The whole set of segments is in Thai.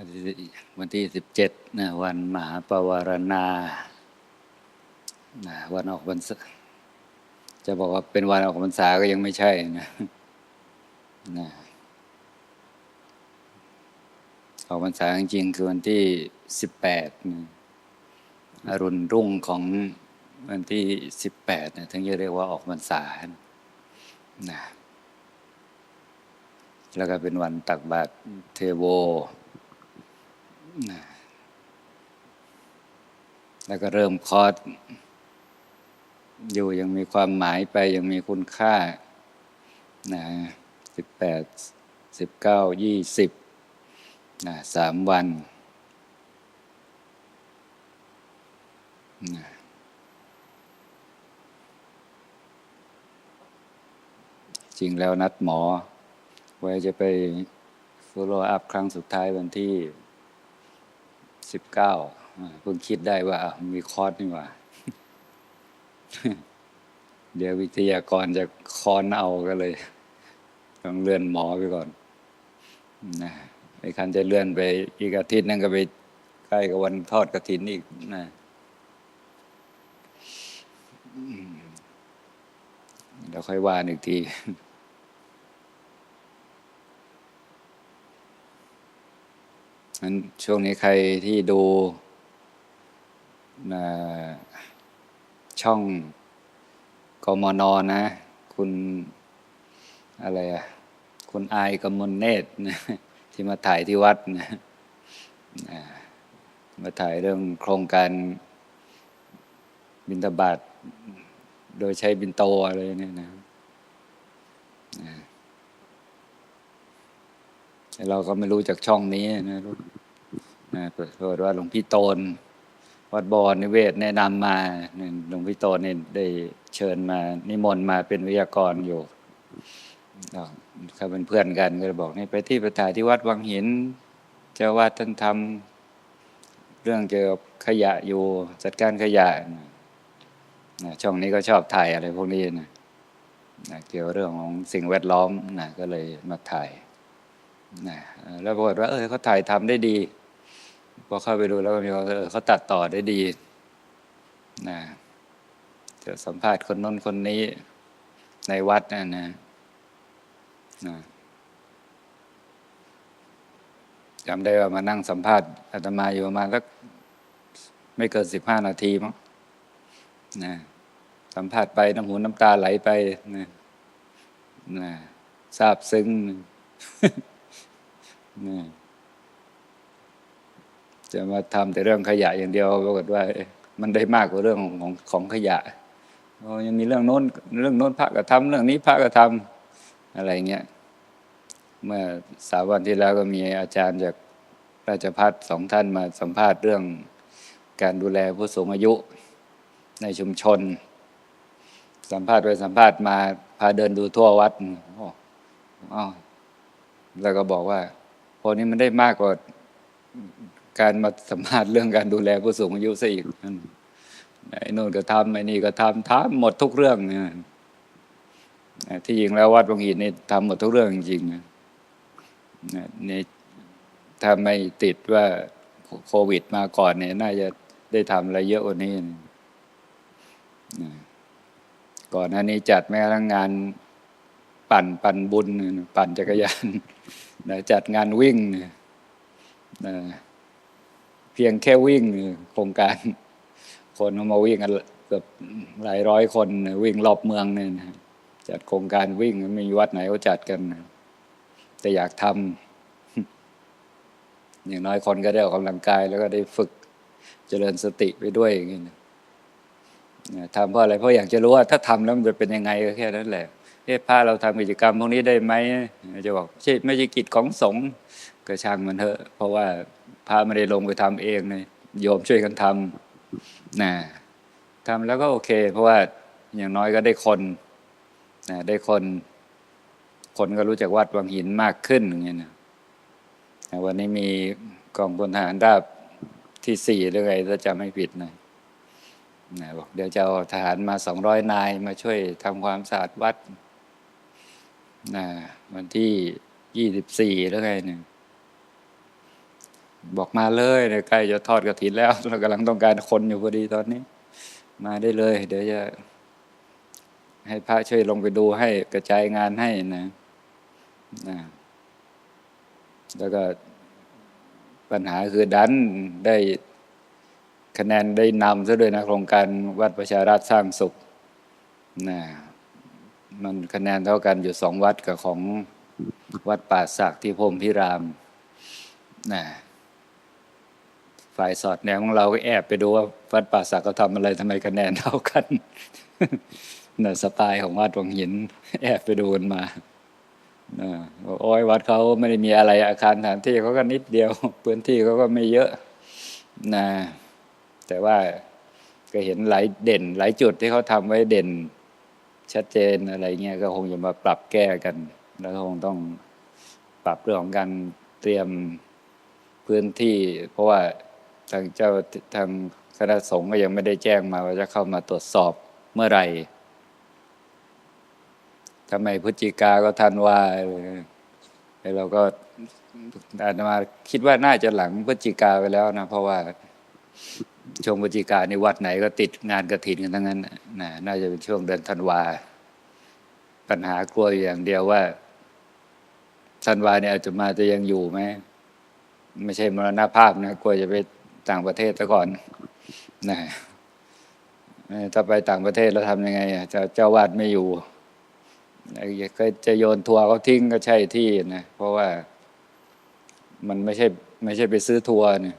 วันที่สิบเจ็ดนะวันมหาปวารณานะวันออกพรรษาจะบอกว่าเป็นวันออกพรรษาก็ยังไม่ใช่นะนะออกพรรษาจริงๆคือวันที่สิบแปดนะอรุณรุ่งของวันที่สิบแปดนะถึงจะเรียกว่าออกพรรษานะแล้วก็เป็นวันตักบาตรเทโว แล้วก็เริ่มคอร์สอยู่ยังมีความหมายไปยังมีคุณค่านะสิบแปดสิบเก้ายี่สิบนะสามวันนะจริงแล้วนัดหมอ ไว้จะไป follow up ครั้งสุดท้ายวันที่ สิบเก้าเพิ่งคิดได้ว่ามีคอร์สนี่ว่า เดี๋ยววิทยากรจะคอนเอาก็เลย ต้องเลื่อนหมอไปก่อนนะไอ้คันจะเลื่อนไปอีกอาทิตย์นั่นก็ไปใกล้กับวันทอดกระถินอีกนะเดี๋ยวค่อยว่าอีกที นั้นช่วงนี้ใครที่ดูช่องกมนนะ คุณอะไรอะคุณอายกมลเนตรนะที่มาถ่ายที่วัดนะมาถ่ายเรื่องโครงการบินตบาตโดยใช้บินโตอะไรเนี่ยนะ เราก็ไม่รู้จากช่องนี้นะรู้นะเปิดว่าหลวงพี่โตน วัดบอรนิเวศแนะนำมาหลวงพี่โตนเนี่ยได้เชิญมา นิมนต์มาเป็นวิทยากรอยู่เขาเป็นเพื่อนกันก็เลยบอกนี่ไปที่ประถายที่วัดวังหินเจ้าวาดท่านทำเรื่องเกี่ยวกับขยะอยู่จัดการขยะนะนะช่องนี้ก็ชอบถ่ายอะไรพวกนี้นะนะเกี่ยวเรื่องของสิ่งแวดล้อมนะก็เลยมาถ่าย นะแล้วปรากฏว่า เออเขาถ่ายทำได้ดี พอเข้าไปดูแล้วมีความเออเขาตัดต่อได้ดีนะจะสัมภาษณ์คนน้นคนนี้ในวัดนะนะนะจำได้ว่ามานั่งสัมภาษณ์อาตมาอยู่ประมาณสักไม่เกินสิบห้านาทีมั้งนะสัมภาษณ์ไปน้ำหูน้ำตาไหลไปนะนะซาบซึ้ง จะมาทำแต่เรื่องขยะอย่างเดียวปรากฏว่า มันได้มากกว่าเรื่องของของขยะยังมีเรื่องโน้น เรื่องโน้นพระก็ทำเรื่องนี้พระก็ทำอะไรเงี้ยเมื่อสามวันที่แล้วก็มีอาจารย์จากราชพัฒสองท่านมาสัมภาษณ์เรื่องการดูแลผู้สูงอายุในชุมชน สัมภาษณ์ไปสัมภาษณ์มาพาเดินดูทั่ววัดโอ้อ้าวแล้วก็บอกว่า พอนี้มันได้มากกว่าการมาสัมภาษณ์เรื่องการดูแลผู้สูงอายุซะอีกนั่นไอ้นู่นก็ทำไอ้นี่ก็ทำทำหมดทุกเรื่องเนี่ยที่จริงแล้ววัดบางหินนี่ทำหมดทุกเรื่องจริงๆนะนี่ถ้าไม่ติดว่าโควิดมาก่อนเนี่ย น่าจะได้ทำอะไรเยอะกว่านี้ก่อนหน้านี้จัดแม้ระทั่งงาน ปั่นปั่นบุญ ปั่นจักรยานนะจัดงานวิ่งนะเพียงแค่วิ่งโครงการ คนมาวิ่งกันเกือบหลายร้อยคนวิ่งรอบเมืองเนี่ยนะจัดโครงการวิ่งไม่มีวัดไหนเขาจัดกัน แต่อยากทำอย่างน้อยคนก็ได้ออกกำลังกาย แล้วก็ได้ฝึกเจริญสติไปด้วยอย่างนี้นะทำเพราะอะไรเพราะอยากจะรู้ว่าถ้าทำแล้วมันจะเป็นยังไงก็แค่นั้นแหละ เอ๊ะพาเราทำกิจกรรมพวกนี้ได้ไหมจะบอกใช่ไม่ใช่กิจของสงฆ์ก็ช่างมันเถอะ เพราะว่าพระไม่ได้ลงไปทำเองเลยโยมช่วยกันทำนะทำแล้วก็โอเค เพราะว่าอย่างน้อยก็ได้คนนะได้คน คนก็รู้จักวัดวังหินมากขึ้นอย่างเงี้ยนะวันนี้มีกองพลทหารราบที่สี่หรือไงถ้าจำไม่ผิดนะนะบอกเดี๋ยวจะเอาทหารมาสองร้อยนายมาช่วยทำความสะอาดวัด นะวันที่ยี่สิบสี่แล้วไงเนี่ยบอกมาเลยเนี่ยใกล้จะทอดกระถินแล้ว เรากำลังต้องการคนอยู่พอดีตอนนี้ มาได้เลย เดี๋ยวจะ ให้พระช่วยลงไปดูให้กระจายงานให้นะนะแล้วก็ปัญหาคือดันได้คะแนนได้นำซะด้วยนะโครงการวัดประชาราชสร้างสุขนะ มันคะแนนเท่ากันอยู่สองวัดกับของวัดป่าสักที่พรมพิรามนะฝ่ายสอดแนมของเราก็แอบไปดูว่าวัดป่าสักเขาทำอะไรทำไมคะแนนเท่ากันนะสไตล์ของวัดวังหิน แอบไปดูกันมานะโอ้ยวัดเขาไม่ได้มีอะไรอาคารสถานที่เขาก็นิดเดียวพื้นที่เขาก็ไม่เยอะนะแต่ว่าก็เห็นหลายเด่น หลายจุดที่เขาทำไว้เด่น ชัดเจนอะไรเงี้ยก็คงจะมาปรับแก้กัน แล้วก็คงต้องปรับเรื่องของการเตรียมพื้นที่ เพราะว่าทางเจ้าทางคณะสงฆ์ก็ยังไม่ได้แจ้งมาว่าจะเข้ามาตรวจสอบเมื่อไหร่ทำไมพฤศจิกาก็ทันว่าเราก็อาตมาคิดว่าน่าจะหลังพฤศจิกาไปแล้วนะ เพราะว่า ช่วงพฤศจิกาในวัดไหนก็ติดงานกระถินกันทั้งนั้นนะน่าจะเป็นช่วงเดือนธันวา ปัญหากลัวอย่างเดียวว่าธันวาเนี่ยอาจจะมาจะยังอยู่ไหมไม่ใช่มรณภาพนะกลัวจะไปต่างประเทศซะก่อนนะถ้าไปต่างประเทศแล้วทำยังไงอะจะเจ้าวาดไม่อยู่ก็จะโยนทัวร์เขาทิ้งก็ใช่ที่นะเพราะว่ามันไม่ใช่ ไม่ใช่ไปซื้อทัวร์เนี่ย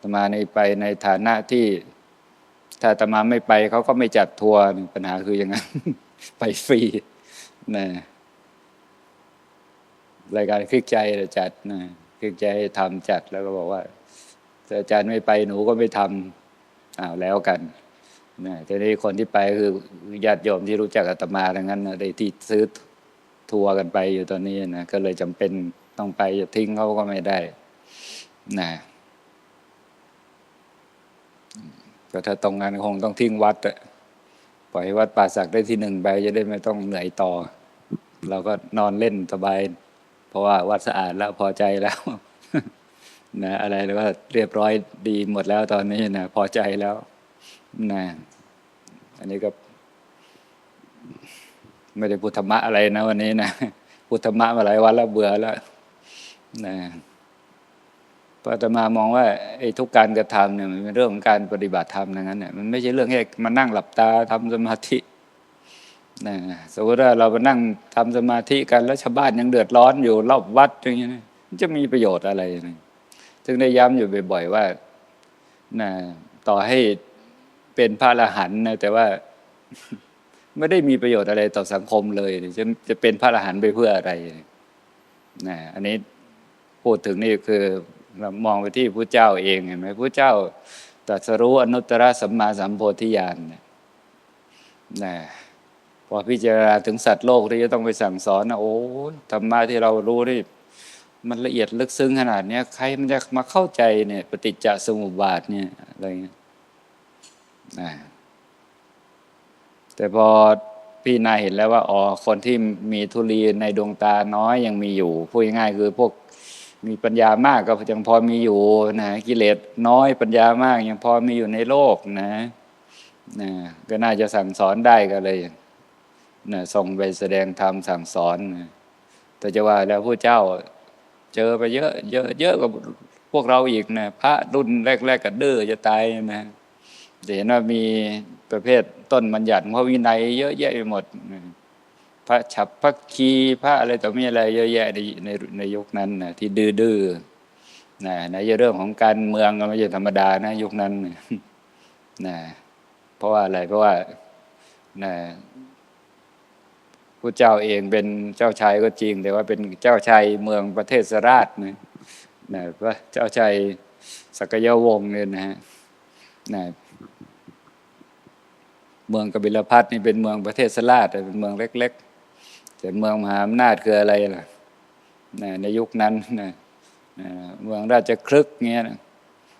ตมาในไปในฐานะที่ ถ้าอาตมาไม่ไปเขาก็ไม่จัดทัวร์ปัญหาคืออย่างนั้น ไปฟรีนะรายการคลิกใจจัดนะคลิกใจทำจัดแล้วก็บอกว่าอาจารย์ไม่ไปหนูก็ไม่ทำอ้าวแล้วกันนะทีนี้คนที่ไปคือญาติโยมที่รู้จักอาตมาทั้งนั้นนะได้ที่ซื้อทัวร์กันไปอยู่ตอนนี้นะก็เลยจำเป็นต้องไปจะทิ้งเขาก็ไม่ได้นะ ก็ถ้าตรงงานคงต้องทิ้งวัดอะปล่อยวัดป่าสักได้ที่หนึ่งไปจะได้ไม่ต้องเหนื่อยต่อ เราก็นอนเล่นสบาย เพราะว่าวัดสะอาดแล้วพอใจแล้วนะอะไรแล้วก็เรียบร้อยดีหมดแล้วตอนนี้นะพอใจแล้วนะอันนี้ก็ ไม่ได้พุทธมะอะไรนะ วันนี้นะพุทธมะมาหลายวันแล้วเบื่อแล้วนะ พระธรรมามองว่าไอ้ทุกการกระทำเนี่ยมันเป็นเรื่องของการปฏิบัติธรรมนั้นเนี่ยมันไม่ใช่เรื่องแค่มานั่งหลับตาทำสมาธินะสมมติว่าเราไปนั่งทำสมาธิกันแล้วชาวบ้านยังเดือดร้อนอยู่รอบวัดอย่างเงี้ยจะมีประโยชน์อะไรนะถึงได้ย้ำอยู่บ่อย ๆ ว่านะต่อให้เป็นพระอรหันต์นะแต่ว่าไม่ได้มีประโยชน์อะไรต่อสังคมเลยจะจะเป็นพระอรหันต์ไปเพื่ออะไรนะอันนี้พูดถึงนี่คือ เรามองไปที่พระเจ้าเองเห็นไหมพระเจ้าตรัสรู้อนุตตรสัมมาสัมโพธิญาณนะพอพิจารณาถึงสัตว์โลกที่จะต้องไปสั่งสอนนะโอ้ธรรมะที่เรารู้นี่มันละเอียดลึกซึ้งขนาดนี้ใครมันจะมาเข้าใจเนี่ยปฏิจจสมุปบาทเนี่ยอะไรเงี้ยนะแต่พอพี่นายเห็นแล้วว่าอ๋อคนที่มีทุลีในดวงตาน้อยยังมีอยู่พูดง่ายๆคือพวก มีปัญญามากก็ยังพอมีอยู่นะกิเลสน้อยปัญญามากยังพอมีอยู่ในโลกนะนะก็น่าจะสั่งสอนได้ก็เลยนะส่งไปแสดงธรรมสั่งสอนนะแต่จะว่าแล้วผู้เจ้าเจอไปเยอะ เยอะเยอะกว่าพวกเราอีกนะพระรุ่นแรกๆกับดื้อจะตายนะเห็นว่ามีประเภทต้นบัญญัติพระวินัยเยอะแยะไปหมด พระฉับพระคีพระอะไรต่อมีอะไรเยอะแยะในในในยุคนั้นนะที่ดื้อดื้อนะในเรื่องของการเมืองก็ไม่ใช่ธรรมดานะยุคนั้นนะเพราะว่าอะไรเพราะว่านะพระเจ้าเองเป็นเจ้าชายก็จริง แต่ว่าเป็นเจ้าชายเมืองประเทศสราชนะนะพระเจ้าชายสักยวงศ์เนี่ยนะฮะนะเมืองกบิลพัทนี่เป็นเมืองประเทศสลาดเป็นเมืองเล็ก ๆ แต่เมืองมหาอำนาจคืออะไรล่ะในยุคนั้นนะเมืองราชครึกเงี้ย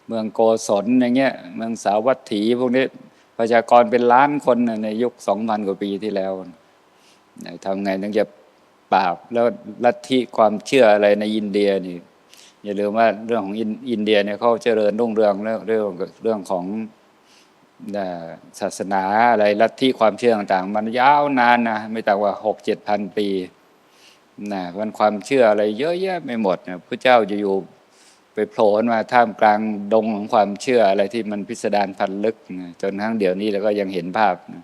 เมืองโกศลอย่างเงี้ยเมืองสาวัตถีพวกนี้ประชากรเป็นล้านคนในยุคสองพันกว่าปีที่แล้วทำไงถึงจะปราบแล้วลัทธิความเชื่ออะไรในอินเดียนี่อย่าลืมว่าเรื่องของอินเดียเนี่ยเขาเจริญรุ่งเรืองเรื่องเรื่องเรื่องของ ศาสนาอะไรลัทธิความเชื่อต่างๆ มันยาวนานนะไม่ต่ำกว่าหกเจ็ดพันปีนะมันความเชื่ออะไรเยอะแยะไม่หมดนะพระเจ้าจะอยู่ไปโผล่มาท่ามกลางดงของความเชื่ออะไรที่มันพิสดารพันลึกนะจนทั้งเดี๋ยวนี้เราก็ยังเห็นภาพนะ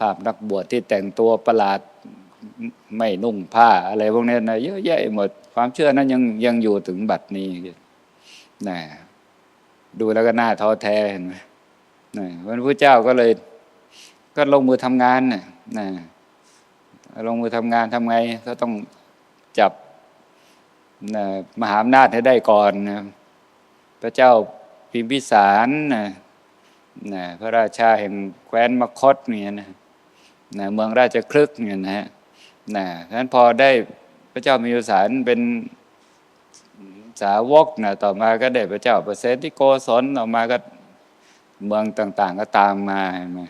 ภาพนักบวชที่แต่งตัวประหลาดไม่นุ่งผ้าอะไรพวกนี้นะเยอะแยะหมด ความเชื่อนั้นยังยังอยู่ถึงบัดนี้นะดูแล้วก็น่าท้อแท้เห็นไหม นะพระพุทธเจ้าก็เลย ก็ลงมือทำงานนะนะลงมือทำงานทำไงก็ต้องจับนะมหาอำนาจให้ได้ก่อนนะพระเจ้าพิมพิสารนะนะพระราชาแห่งแคว้นมคตเนี่ยนะนะเมืองราชคลึกเนี่ยนะฮะนะฉะนั้นพอได้พระเจ้ามีสารเป็นสาวกนะต่อมาก็ได้พระเจ้าเปร์เซนติโกศลต่อมาก็ เมืองต่าง ๆ ก็ตามมาเห็นไหม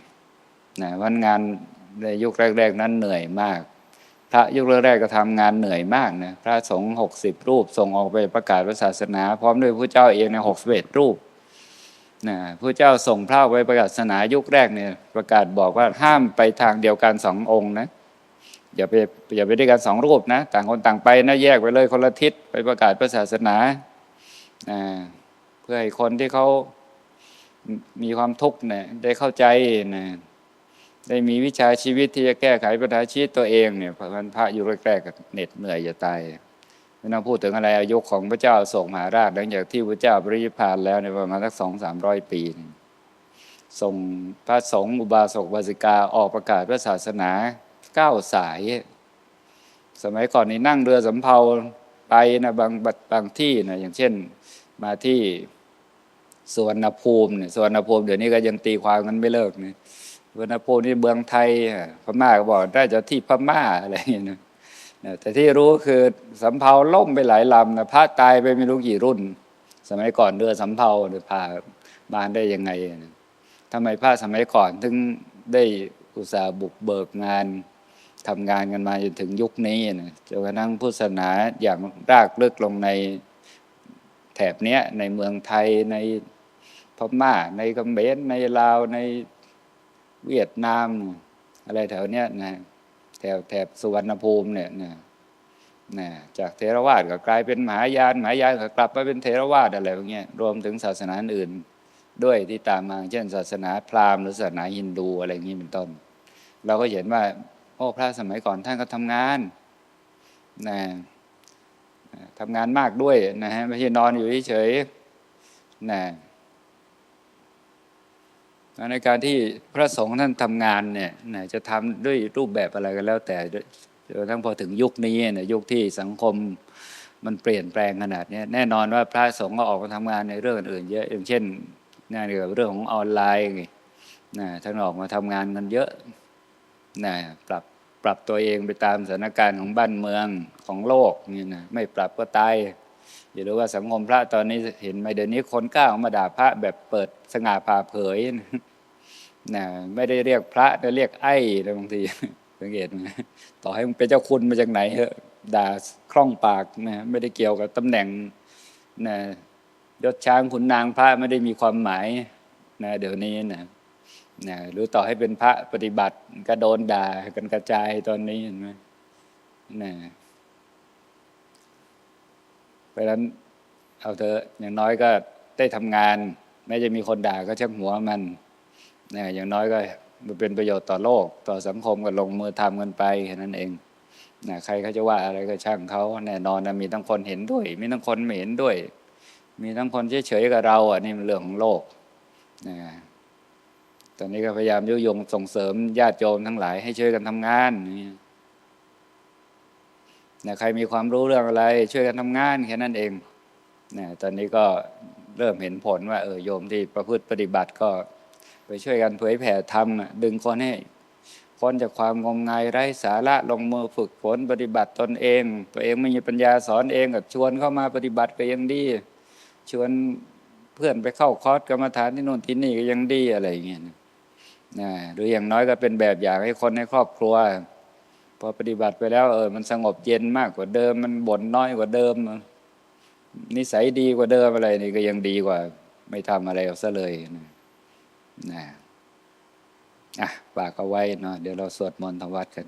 นะวันงานในยุคแรก ๆ นั้นเหนื่อยมาก พระยุคแรกๆก็ทำงานเหนื่อยมากนะพระสงฆ์หกสิบรูปส่งออกไปประกาศศาสนา พร้อมด้วยพระเจ้าเองในหกสิบเอ็ดรูปนะพระเจ้าส่งพระไปประกาศศาสนายุคแรกเนี่ยประกาศบอกว่าห้ามไปทางเดียวกันสององค์นะอย่าไปอย่าไปด้วยกันสองรูปนะ ต่างคนต่างไปนะแยกไปเลยคนละทิศไปประกาศศาสนาอ่าเพื่อให้คนที่เขา มีความทุกข์เนี่ยได้เข้าใจนะได้มีวิชาชีวิตที่จะแก้ไขปัญหาชีวิตตัวเองเนี่ยพระพระอยู่แรกๆก็เหน็ดเหนื่อยจะตายไม่ต้องพูดถึงอะไรอายุของพระเจ้าโศกมหาราชหลังจากที่พระเจ้าปรินิพานแล้วในประมาณสักสองสามร้อยปีส่งพระสงฆ์อุบาสกบาสิกาออกประกาศพระศาสนาเก้าสาย สมัยก่อนนี่นั่งเรือสำเภาไปนะบางบางที่นะอย่างเช่นมาที่ สวนภูมิเนี่ยสวนภูมิเดี๋ยวนี้ก็ยังตีความกันไม่เลิกเนี่ยสวนภูมินี่เมืองไทยพม่าก็บอกได้จะที่พม่าอะไรอย่างเงี้ยนะแต่ที่รู้คือสำเภาล่มไปหลายลำนะพระตายไปไม่รู้กี่รุ่น สมัยก่อนเรือสำเภาเนี่ยพามานได้ยังไงนะทำไมพระสมัยก่อนถึงได้อุตสาห์บุกเบิกงานทำงานกันมาจนถึงยุคนี้นะจนกระทั่งพุทธศาสนาอย่างรากลึกลงในแถบเนี้ยในเมืองไทยใน พม่า ในกัมเขมรในลาวในเวียดนาม อะไรแถวเนี้ยนะแถวแถบสุวรรณภูมิเนี่ยนะนะจากเทรวาสก็กลายเป็นมหายานมหายานก็กลับมาเป็นเทรวาสอะไรพวกเนี้ยรวมถึงศาสนาอื่น ด้วยที่ตามมาเช่น ศาสนาพราหมณ์หรือศาสนาฮินดูอะไรอย่างนี้เป็นต้น เราก็เห็นว่าโอ้พระสมัยก่อนท่านก็ทำงานนะทำงานมากด้วยนะฮะไม่ใช่นอนอยู่เฉยๆนะ ในการที่พระสงฆ์ท่านทำงานเนี่ยนะจะทำด้วยรูปแบบอะไรก็แล้ว แต่ทั้งพอถึงยุคนี้เนี่ยยุคที่สังคมมันเปลี่ยนแปลงขนาดนี้แน่นอนว่าพระสงฆ์ก็ออกมาทำงานในเรื่องอื่นเยอะอย่างเช่นงานเกี่ยวกับเรื่องของออนไลน์นะท่านออกมาทำงานกันเยอะนะปรับปรับตัวเองไปตามสถานการณ์ของบ้านเมืองของโลกนี่นะไม่ปรับก็ตาย อย่ารู้ว่าสังคมพระตอนนี้เห็นไหมเดี๋ยวนี้คนกล้าออกมาด่าพระแบบเปิดสง่าผ่าเผยนะไม่ได้เรียกพระแต่เรียกไอ้บางทีสังเกตไหมต่อให้มึงเป็นเจ้าคุณมาจากไหนเถอะด่าคล่องปากนะไม่ได้เกี่ยวกับตำแหน่งนะยศช้างขุนนางพระไม่ได้มีความหมายนะเดี๋ยวนี้นะนะหรือต่อให้เป็นพระปฏิบัติก็โดนด่ากันกระจายตอนนี้เห็นไหมนะ เพราะฉะนั้นเอาเถอะอย่างน้อยก็ได้ทำงานแม้จะมีคนด่าก็ช่างหัวมันนะอย่างน้อยก็มันเป็นประโยชน์ต่อโลก ต่อสังคมก็ลงมือทำกันไปแค่นั้นเองนะใครเขาจะว่าอะไรก็ช่างเขาแน่นอนนะมีทั้งคนเห็นด้วย มีทั้งคนไม่เห็นด้วย มีทั้งคนเฉยๆกับเราอะนี่มันเรื่องของโลกนะตอนนี้ก็พยายามยุยงส่งเสริมญาติโยมทั้งหลายให้ช่วยกันทำงานนี่ นะใครมีความรู้เรื่องอะไร ช่วยกันทำงานแค่นั้นเองนะตอนนี้ก็เริ่มเห็นผลว่าเออโยมที่ประพฤติปฏิบัติก็ไปช่วยกันเผยแผ่ธรรมดึงคนให้พ้นจากความงมงายไร้สาระลงมือฝึกฝนปฏิบัติตนเอง ตัวเองไม่มีปัญญาสอนเองกับชวนเข้ามาปฏิบัติก็ยังดี ชวนเพื่อนไปเข้าคอร์สกรรมฐานที่โน่นที่นี่ก็ยังดีอะไรอย่างเงี้ยนะหรืออย่างน้อยก็เป็นแบบอย่างให้คนในครอบครัว พอปฏิบัติไปแล้วเออมันสงบเย็นมากกว่าเดิม มันบ่นน้อยกว่าเดิม นิสัยดีกว่าเดิมอะไรนี่ก็ยังดีกว่า ไม่ทำอะไรเอาซะเลยนะนะอะฝากเอาไว้เนาะเดี๋ยวเราสวดมนต์ทำวัดกัน